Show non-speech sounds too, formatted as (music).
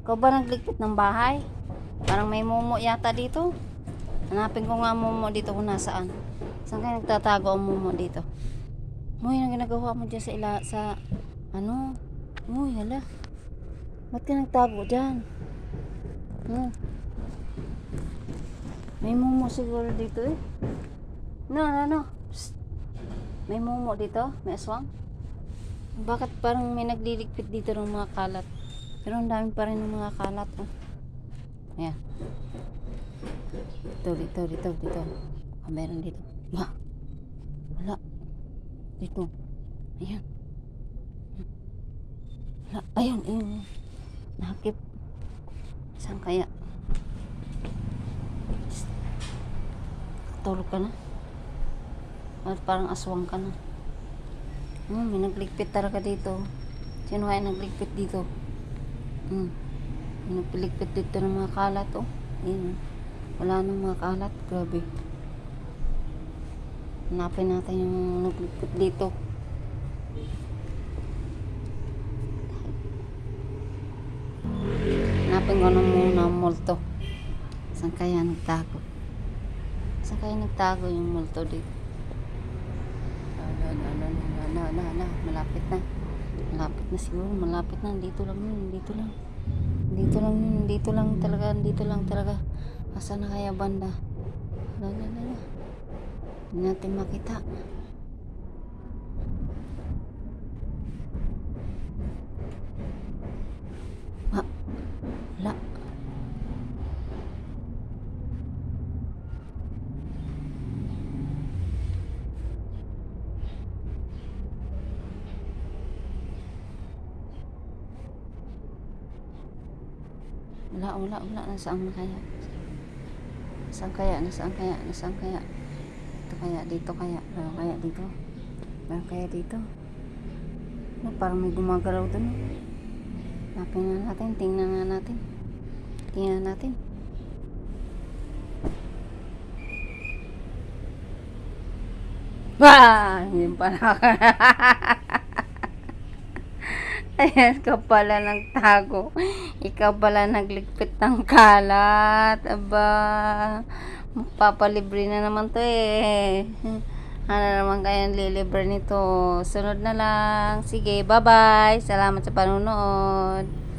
Ikaw ba nagligpit ng bahay? Parang may mumo yata dito. Hanapin ko nga mumo dito kung nasaan. Saan kayo nagtatago ang mumo dito? Uy, ang ginagawa mo dyan sa ila, sa, ano? Uy, hala. Ba't ka nagtago dyan? Hmm. May mumo siguro dito eh. No, no, no. Psst. May mumo dito? May aswang? Bakit parang may nagliligpit dito ng mga kalat? Pero ang dami pa rin ng mga kalat. Oh. Ayan. Dito, dito, dito, dito. Ah, meron dito. Wah. Wala. Dito. Ayan. Wala. Ayun, ayun. Nakakip. Saan kaya? Tulog ka na? At parang aswang ka na. Hmm, may nagligpit talaga dito. Sino kaya nagligpit dito? May nagligpit dito ng mga kalat, oh. Ayun, oh. Wala nang mga kalat. Grabe. Hanapin natin yung nagligpit dito. Hanapin ko na muna ang multo. Saan kaya nagtago? Saan kaya nagtago yung multo dito? Ala, ala, ala, ala, ala, ala. Malapit na. Na siguro. Malapit na. Dito lang yun. Dito lang. Dito lang yun. Dito lang talaga. Dito lang talaga. Asa na kaya banda? Ala, ala, ala, ala. Hindi natin makita. Ah, wala. Wala, wala, wala. Nasaan na kaya? Nasaan kaya? Nasaan kaya? Nasaan kaya? Dito kaya? Dito kaya? Meron kaya dito? Meron kaya dito? Ano, parang may gumagalaw dun. oh. Hanapin na natin. Tingnan na natin. Tingnan natin. Wah! (laughs) Yun pala. (laughs) Ayan ka pala nagtago. Ikaw pala nagligpit ng kalat. Aba, magpapalibre na naman to eh. Ano naman kayang lilibre nito? Sunod na lang. Sige, bye-bye. Salamat sa panonood.